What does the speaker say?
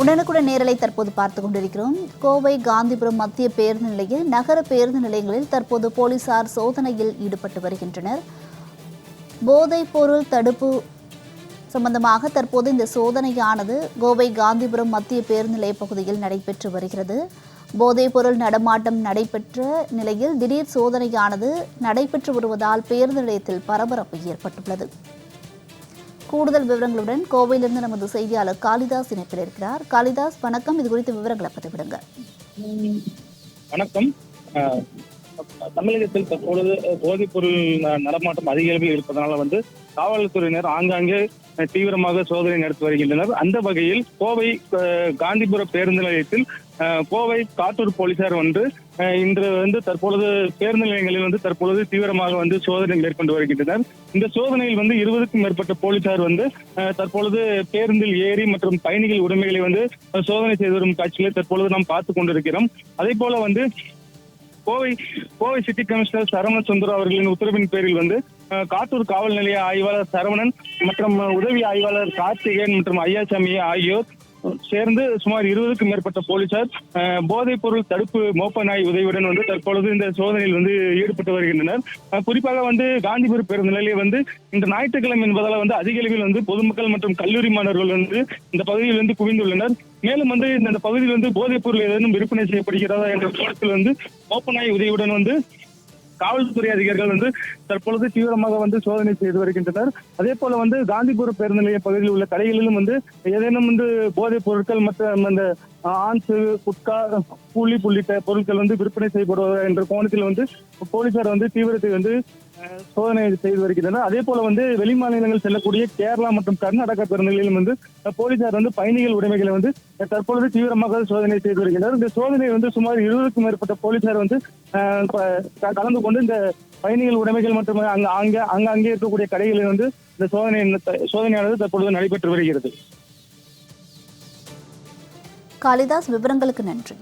உடனுக்குடன் நேரலை தற்போது பார்த்து கொண்டிருக்கிறோம். கோவை காந்திபுரம் மத்திய பேருந்து நிலைய நகர பேருந்து நிலையங்களில் தற்போது போலீசார் சோதனையில் ஈடுபட்டு வருகின்றனர். போதைப் பொருள் தடுப்பு சம்பந்தமாக தற்போது இந்த சோதனையானது கோவை காந்திபுரம் மத்திய பேருந்து நிலைய பகுதியில் நடைபெற்று வருகிறது. போதைப் பொருள் நடமாட்டம் நடைபெற்ற நிலையில் திடீர் சோதனையானது நடைபெற்று வருவதால் பேருந்து நிலையத்தில் பரபரப்பு ஏற்பட்டுள்ளது. கூடுதல் விவரங்களுடன் கோவையிலிருந்து நமது செய்தியாளர் காளிதாஸ் இணைப்பில் இருக்கிறார். காளிதாஸ் வணக்கம். இது குறித்த விவரங்களை பதிவிடுங்க வணக்கம். தமிழகத்தில் தற்பொழுது போதைப் பொருள் நடமாட்டம் அதிக அளவில் இருப்பதனால வந்து காவல்துறையினர் ஆங்காங்கே தீவிரமாக சோதனை நடத்தி வருகின்றனர். அந்த வகையில் கோவை காந்திபுர பேருந்து நிலையத்தில் கோவை காட்டூர் போலீசார் வந்து அஹ், இன்று வந்து தற்பொழுது பேருந்து நிலையங்களில் வந்து தற்பொழுது தீவிரமாக வந்து சோதனை மேற்கொண்டு வருகின்றனர். இந்த சோதனையில் வந்து இருபதுக்கும் மேற்பட்ட போலீசார் வந்து தற்பொழுது பேருந்தில் ஏறி மற்றும் பயணிகள் உடைமைகளை வந்து சோதனை செய்து வரும் காட்சிகளை தற்பொழுது நாம் பார்த்து கொண்டிருக்கிறோம். அதே போல வந்து கோவை கோவை சிட்டி கமிஷனர் சரவண சுந்தர் அவர்களின் உத்தரவின் பேரில் வந்து அஹ், காட்டூர் காவல் நிலைய ஆய்வாளர் சரவணன் மற்றும் உதவி ஆய்வாளர் கார்த்திகேயன் மற்றும் ஐயாசாமி ஆகியோர் சேர்ந்து சுமார் இருபதுக்கும் மேற்பட்ட போலீசார் போதைப் பொருள் தடுப்பு மோப்ப நாய் உதவியுடன் வந்து தற்பொழுது இந்த சோதனையில் வந்து ஈடுபட்டு வருகின்றனர். குறிப்பாக வந்து காந்திபுரம் பேருந்து நிலையம் வந்து இந்த ஞாயிற்றுக்கிழமை என்பதால் வந்து அதிக அளவில் வந்து பொதுமக்கள் மற்றும் கல்லூரி மாணவர்கள் வந்து இந்த பகுதியில் வந்து குவிந்துள்ளனர். மேலும் வந்து இந்த இந்த பகுதியில் வந்து போதைப் பொருள் ஏதேனும் விற்பனை செய்யப்படுகிறதா என்ற கோணத்தில் வந்து மோப்ப நாய் உதவியுடன் வந்து காவல்துறை அதிகாரிகள் வந்து தற்பொழுது தீவிரமாக வந்து சோதனை செய்து வருகின்றனர். அதே போல வந்து காந்திபுர பேருந்து நிலைய பகுதியில் உள்ள கடைகளிலும் வந்து ஏதேனும் வந்து போதைப் பொருட்கள் மற்ற அந்த ஆன்சு குட்கா புள்ளி உள்ளிட்ட பொருட்கள் வந்து விற்பனை செய்யப்படுவதா என்ற கோணத்தில் வந்து போலீசார் வந்து தீவிரத்தை வந்து சோதனை செய்து வருகின்றனர் அதே போல வந்து வெளி மாநிலங்கள் செல்லக்கூடிய கேரளா மற்றும் கர்நாடகா பேருந்துகளிலும் வந்து போலீசார் வந்து பயணிகள் உடைமைகளை வந்து தற்பொழுது தீவிரமாக சோதனை செய்து வருகின்றனர். இந்த சோதனை வந்து சுமார் இருபதுக்கும் மேற்பட்ட போலீசார் வந்து அஹ், கலந்து கொண்டு இந்த பயணிகள் உடைமைகள் மற்றும் அங்க அங்க அங்க அங்கே இருக்கக்கூடிய கடைகளில் வந்து இந்த சோதனை சோதனையானது தற்பொழுது நடைபெற்று வருகிறது. காளிதாஸ் விவரங்களுக்கு நன்றி.